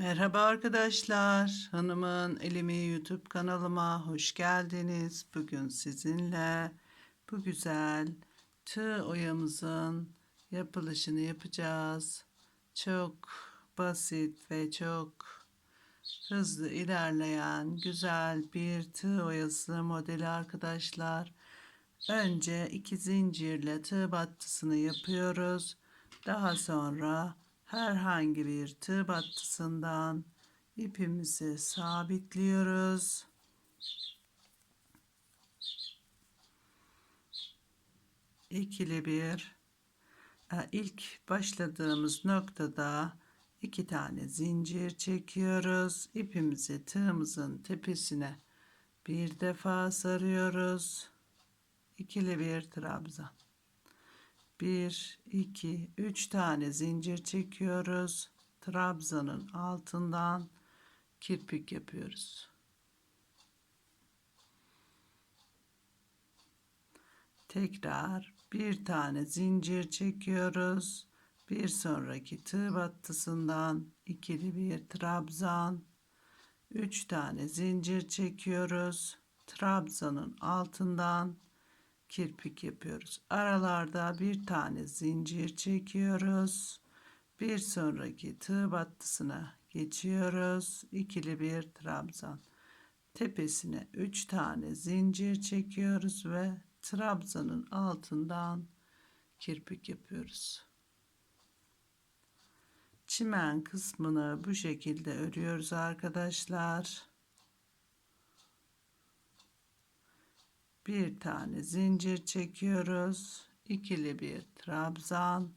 Merhaba arkadaşlar. Hanımın Elimi YouTube kanalıma hoş geldiniz. Bugün sizinle bu güzel tığ oyamızın yapılışını yapacağız. Çok basit ve çok hızlı ilerleyen güzel bir tığ oyası modeli arkadaşlar. Önce iki zincirle tığ battısını yapıyoruz. Daha sonra herhangi bir tığ battısından ipimizi sabitliyoruz. İkili bir e, ilk başladığımız noktada iki tane zincir çekiyoruz. İpimizi tığımızın tepesine bir defa sarıyoruz. İkili bir trabzan. 1, 2, 3 tane zincir çekiyoruz. Trabzanın altından kirpik yapıyoruz. Tekrar bir tane zincir çekiyoruz. Bir sonraki tığ battısından ikili bir trabzan. 3 tane zincir çekiyoruz. Trabzanın altından kirpik yapıyoruz. Aralarda bir tane zincir çekiyoruz. Bir sonraki tığ battısına geçiyoruz. İkili bir trabzan. Tepesine üç tane zincir çekiyoruz ve trabzanın altından kirpik yapıyoruz. Çimen kısmını bu şekilde örüyoruz arkadaşlar. Bir tane zincir çekiyoruz. ikili bir trabzan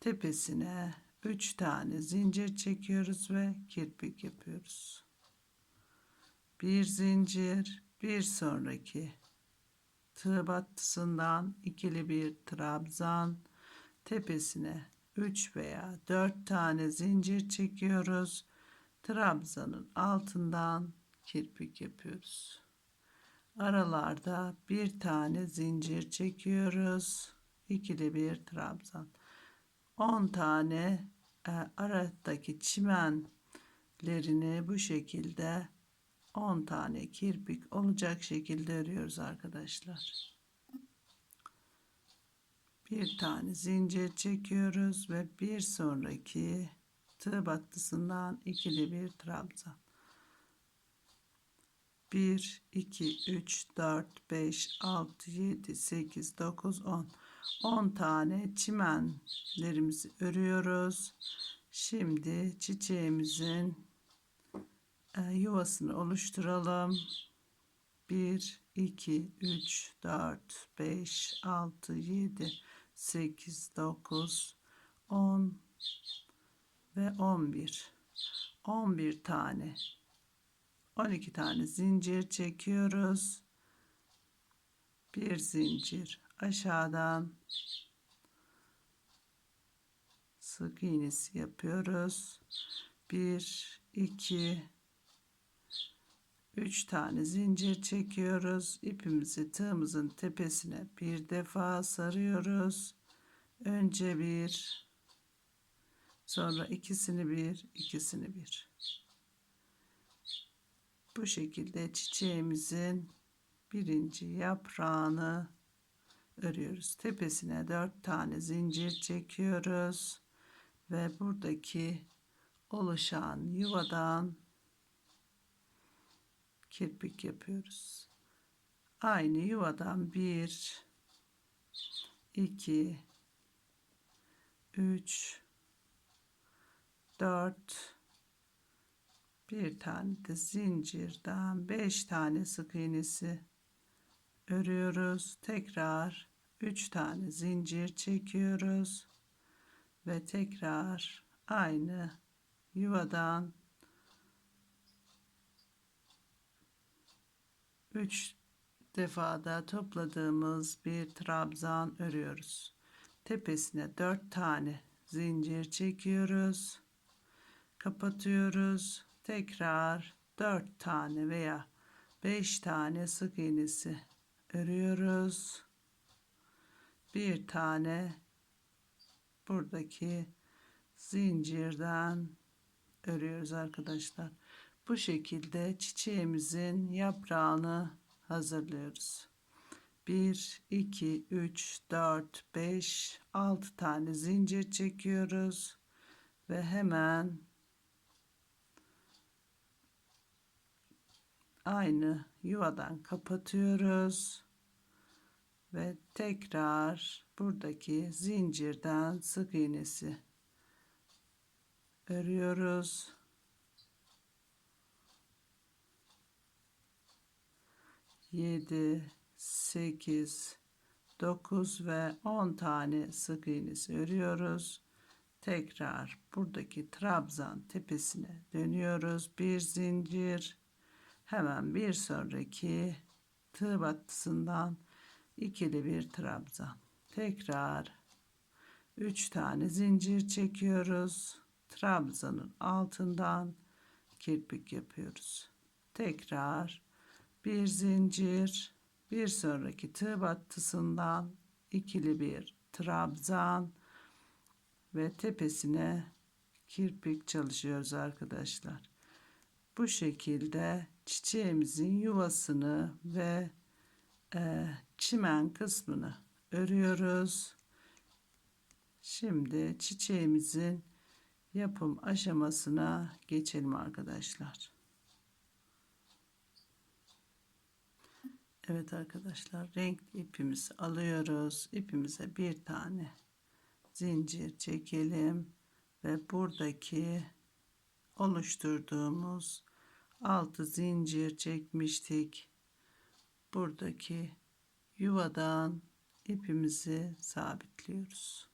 tepesine 3 tane zincir çekiyoruz ve kirpik yapıyoruz. Bir zincir, bir sonraki tığ battısından ikili bir trabzan tepesine 3 veya 4 tane zincir çekiyoruz. Trabzanın altından kirpik yapıyoruz. Aralarda bir tane zincir çekiyoruz. İkili bir trabzan. 10 tane e, aradaki çimenlerini bu şekilde 10 tane kirpik olacak şekilde örüyoruz arkadaşlar. Bir tane zincir çekiyoruz ve bir sonraki tığ battısından ikili bir trabzan. 1, 2, 3, 4, 5, 6, 7, 8, 9, 10. 10 tane çimenlerimizi örüyoruz. Şimdi çiçeğimizin e, yuvasını oluşturalım. 1, 2, 3, 4, 5, 6, 7, 8, 9, 10 ve 11. 11 tane 12 tane zincir çekiyoruz. Bir zincir aşağıdan sık iğnesi yapıyoruz. 1 2 3 tane zincir çekiyoruz. İpimizi tığımızın tepesine bir defa sarıyoruz. Önce bir sonra ikisini bir ikisini bir bu şekilde çiçeğimizin birinci yaprağını örüyoruz. Tepesine dört tane zincir çekiyoruz ve buradaki oluşan yuvadan kirpik yapıyoruz. Aynı yuvadan bir, iki, üç, dört, bir tane de zincirden beş tane sık iğnesi örüyoruz. Tekrar üç tane zincir çekiyoruz ve tekrar aynı yuvadan üç defada topladığımız bir trabzan örüyoruz. Tepesine dört tane zincir çekiyoruz. Kapatıyoruz tekrar 4 tane veya 5 tane sık iğnesi örüyoruz. Bir tane buradaki zincirden örüyoruz arkadaşlar. Bu şekilde çiçeğimizin yaprağını hazırlıyoruz. 1, 2, 3, 4, 5, 6 tane zincir çekiyoruz. Ve hemen aynı yuvadan kapatıyoruz. Ve tekrar buradaki zincirden sık iğnesi örüyoruz. Yedi, sekiz, dokuz ve on tane sık iğnesi örüyoruz. Tekrar buradaki trabzan tepesine dönüyoruz. Bir zincir. Hemen bir sonraki tığ battısından ikili bir trabzan. Tekrar 3 tane zincir çekiyoruz. Trabzanın altından kirpik yapıyoruz. Tekrar bir zincir, bir sonraki tığ battısından ikili bir trabzan ve tepesine kirpik çalışıyoruz arkadaşlar. Bu şekilde çiçeğimizin yuvasını ve e, çimen kısmını örüyoruz. Şimdi çiçeğimizin yapım aşamasına geçelim arkadaşlar. Evet arkadaşlar renkli ipimizi alıyoruz. İpimize bir tane zincir çekelim ve buradaki oluşturduğumuz altı zincir çekmiştik. Buradaki yuvadan ipimizi sabitliyoruz.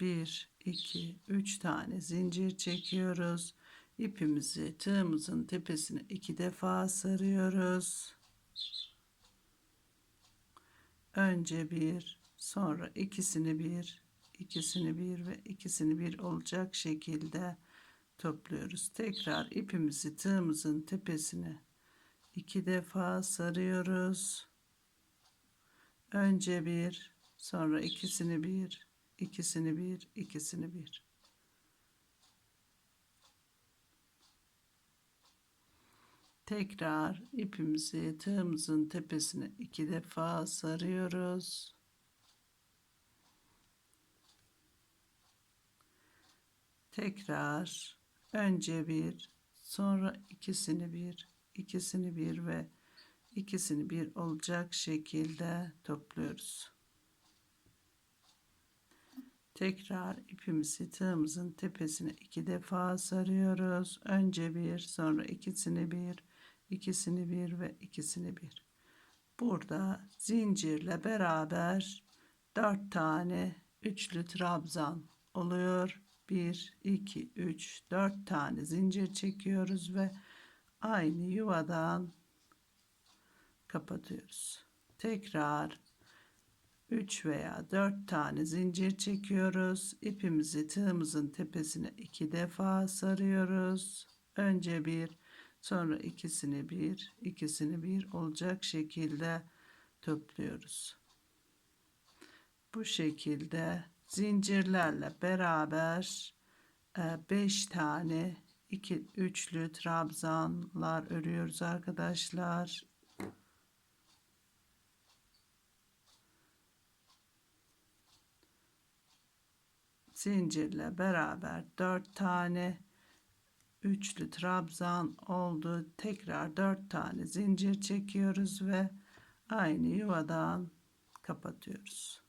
Bir, iki, üç tane zincir çekiyoruz. İpimizi tığımızın tepesine iki defa sarıyoruz. Önce bir, sonra ikisini bir, ikisini bir ve ikisini bir olacak şekilde topluyoruz. Tekrar ipimizi tığımızın tepesine iki defa sarıyoruz. Önce bir, sonra ikisini bir, ikisini bir, ikisini bir. Tekrar ipimizi tığımızın tepesine iki defa sarıyoruz. Tekrar önce bir, sonra ikisini bir, ikisini bir ve ikisini bir olacak şekilde topluyoruz. Tekrar ipimizi tığımızın tepesine iki defa sarıyoruz. Önce bir, sonra ikisini bir, ikisini bir ve ikisini bir. Burada zincirle beraber dört tane üçlü trabzan oluyor. 1, 2, 3, 4 tane zincir çekiyoruz ve aynı yuvadan kapatıyoruz. Tekrar 3 veya 4 tane zincir çekiyoruz. İpimizi tığımızın tepesine iki defa sarıyoruz. Önce bir, sonra ikisini bir, ikisini bir olacak şekilde topluyoruz. Bu şekilde zincirlerle beraber 5 e, tane iki üçlü trabzanlar örüyoruz arkadaşlar. zincirle beraber 4 tane üçlü trabzan oldu. Tekrar 4 tane zincir çekiyoruz ve aynı yuvadan kapatıyoruz.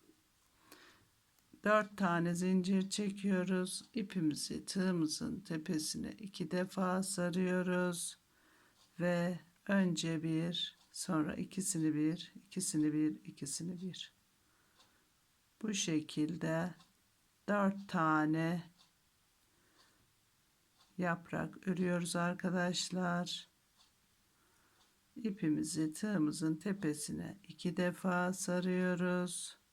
4 tane zincir çekiyoruz. İpimizi tığımızın tepesine iki defa sarıyoruz ve önce bir, sonra ikisini bir, ikisini bir, ikisini bir. Bu şekilde 4 tane yaprak örüyoruz arkadaşlar. İpimizi tığımızın tepesine iki defa sarıyoruz.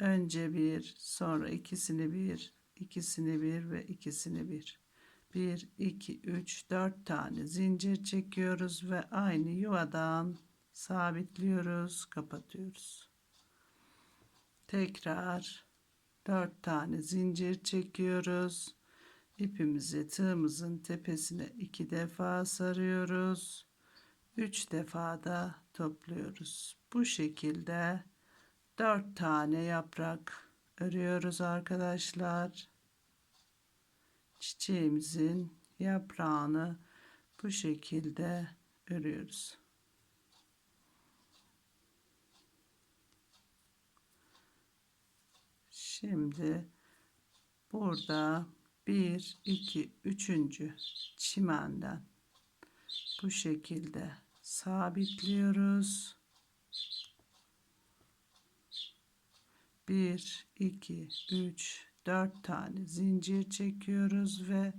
Önce bir, sonra ikisini bir, ikisini bir ve ikisini bir. Bir, iki, üç, dört tane zincir çekiyoruz ve aynı yuvadan sabitliyoruz, kapatıyoruz. Tekrar 4 tane zincir çekiyoruz. İpimizi tığımızın tepesine iki defa sarıyoruz. Üç defa da topluyoruz. Bu şekilde dört tane yaprak örüyoruz arkadaşlar. Çiçeğimizin yaprağını bu şekilde örüyoruz. Şimdi burada bir, iki, üçüncü çimenden bu şekilde sabitliyoruz. Bir, iki, üç, dört tane zincir çekiyoruz ve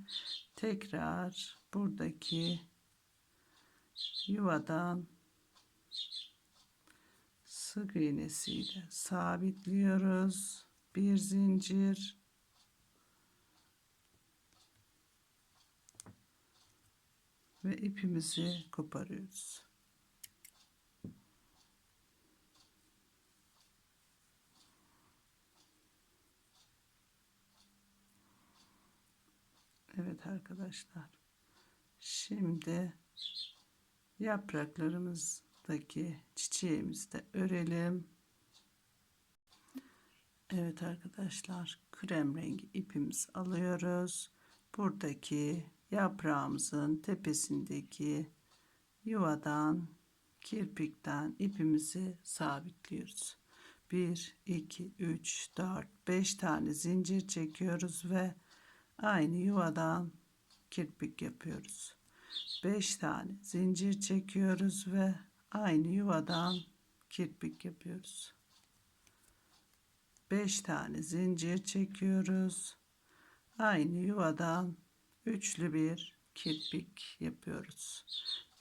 tekrar buradaki yuvadan sık iğnesiyle sabitliyoruz. Bir zincir ve ipimizi koparıyoruz. Evet arkadaşlar. Şimdi yapraklarımızdaki çiçeğimizi de örelim. Evet arkadaşlar krem rengi ipimizi alıyoruz. Buradaki yaprağımızın tepesindeki yuvadan kirpikten ipimizi sabitliyoruz. 1 2 3 4 5 tane zincir çekiyoruz ve aynı yuvadan kirpik yapıyoruz. 5 tane zincir çekiyoruz ve aynı yuvadan kirpik yapıyoruz. 5 tane zincir çekiyoruz. Aynı yuvadan üçlü bir kirpik yapıyoruz.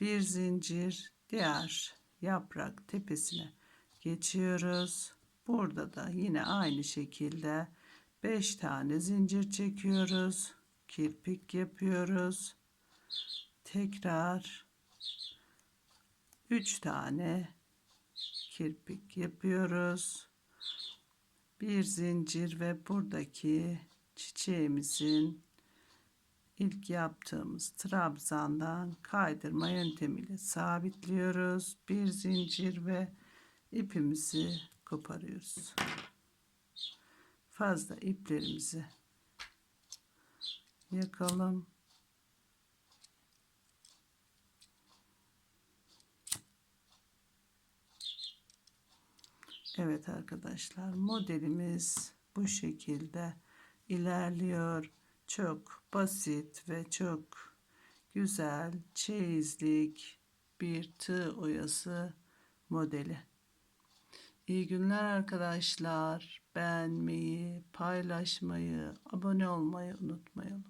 Bir zincir diğer yaprak tepesine geçiyoruz. Burada da yine aynı şekilde 5 tane zincir çekiyoruz. Kirpik yapıyoruz. Tekrar 3 tane kirpik yapıyoruz. Bir zincir ve buradaki çiçeğimizin ilk yaptığımız trabzandan kaydırma yöntemiyle sabitliyoruz. Bir zincir ve ipimizi koparıyoruz. Fazla iplerimizi yakalım. Evet arkadaşlar modelimiz bu şekilde ilerliyor. Çok basit ve çok güzel çeyizlik bir tığ oyası modeli. İyi günler arkadaşlar. Beğenmeyi, paylaşmayı, abone olmayı unutmayalım.